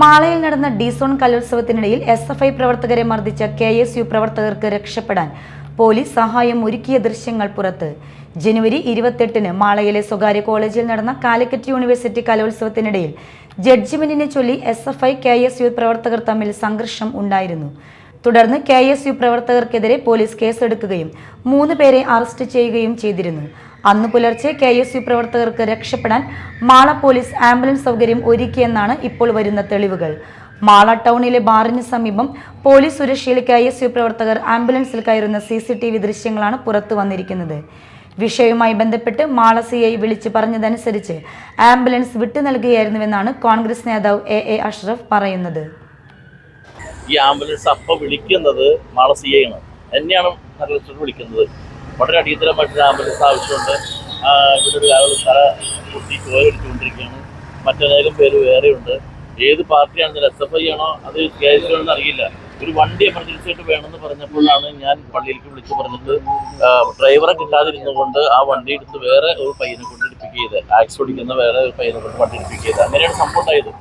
മാളയിൽ നടന്ന ഡിസോൺ കലോത്സവത്തിനിടയിൽ S F I പ്രവർത്തകരെ മർദ്ദിച്ച കെ എസ് യു പ്രവർത്തകർക്ക് രക്ഷപ്പെടാൻ പോലീസ് സഹായം ഒരുക്കിയ ദൃശ്യങ്ങൾ പുറത്ത്. ജനുവരി ഇരുപത്തെട്ടിന് മാളയിലെ സ്വകാര്യ കോളേജിൽ നടന്ന കാലിക്കറ്റ് യൂണിവേഴ്സിറ്റി കലോത്സവത്തിനിടയിൽ ജഡ്ജ്മെന്റിനെ ചൊല്ലി S F I K S U പ്രവർത്തകർ തമ്മിൽ സംഘർഷം ഉണ്ടായിരുന്നു. തുടർന്ന് കെ എസ് യു പ്രവർത്തകർക്കെതിരെ പോലീസ് കേസെടുക്കുകയും മൂന്ന് പേരെ അറസ്റ്റ് ചെയ്യുകയും ചെയ്തിരുന്നു. അന്ന് പുലർച്ചെ കെ എസ് യു പ്രവർത്തകർക്ക് രക്ഷപ്പെടാൻ മാള പോലീസ് ആംബുലൻസ് സൗകര്യം ഒരുക്കിയെന്നാണ് ഇപ്പോൾ വരുന്ന തെളിവുകൾ. മാള ടൗണിലെ ബാറിന് സമീപം പോലീസ് സുരക്ഷയിൽ കെ എസ് യു പ്രവർത്തകർ ആംബുലൻസിൽ കയറുന്ന സി സി ടി വി ദൃശ്യങ്ങളാണ് പുറത്തു വന്നിരിക്കുന്നത്. വിഷയവുമായി ബന്ധപ്പെട്ട് മാള സി ഐ വിളിച്ചു പറഞ്ഞതനുസരിച്ച് ആംബുലൻസ് വിട്ടു നൽകുകയായിരുന്നുവെന്നാണ് കോൺഗ്രസ് നേതാവ് എ എ അഷ്റഫ് പറയുന്നത്. ഈ ആംബുലൻസ് അപ്പൊ വിളിക്കുന്നത് മാള സി ഐ ആണ്. എന്നെയാണ് വിളിക്കുന്നത്. വളരെ അടിയന്തരമായിട്ടൊരു ആംബുലൻസ് ആവശ്യമുണ്ട്. ഒരു ആളുകൾ തല കുത്തി ചോരടിച്ചുകൊണ്ടിരിക്കുകയാണ് മറ്റനേകം പേര് വേറെയുണ്ട്. ഏത് പാർട്ടിയാണെന്ന് എസ് എഫ് ഐ ആണോ അത് കെ എസ് ആണെന്ന് അറിയില്ല. ഒരു വണ്ടി എമർജൻസി ആയിട്ട് വേണമെന്ന് പറഞ്ഞപ്പോഴാണ് ഞാൻ പള്ളിയിലേക്ക് വിളിച്ചു പറഞ്ഞിട്ട് ഡ്രൈവറെ കിട്ടാതിരുന്നുകൊണ്ട് ആ വണ്ടി എടുത്ത് വേറെ ഒരു പയ്യനെ കൊണ്ട് ഇടിപ്പിക്കുക ചെയ്ത് ആക്സ് ഓടിക്കുന്ന വേറെ ഒരു പയ്യനെ കൊണ്ട് വണ്ടി ഇടിപ്പിക്കുക ചെയ്ത് അങ്ങനെയാണ് സംഭവം ഉണ്ടായത്.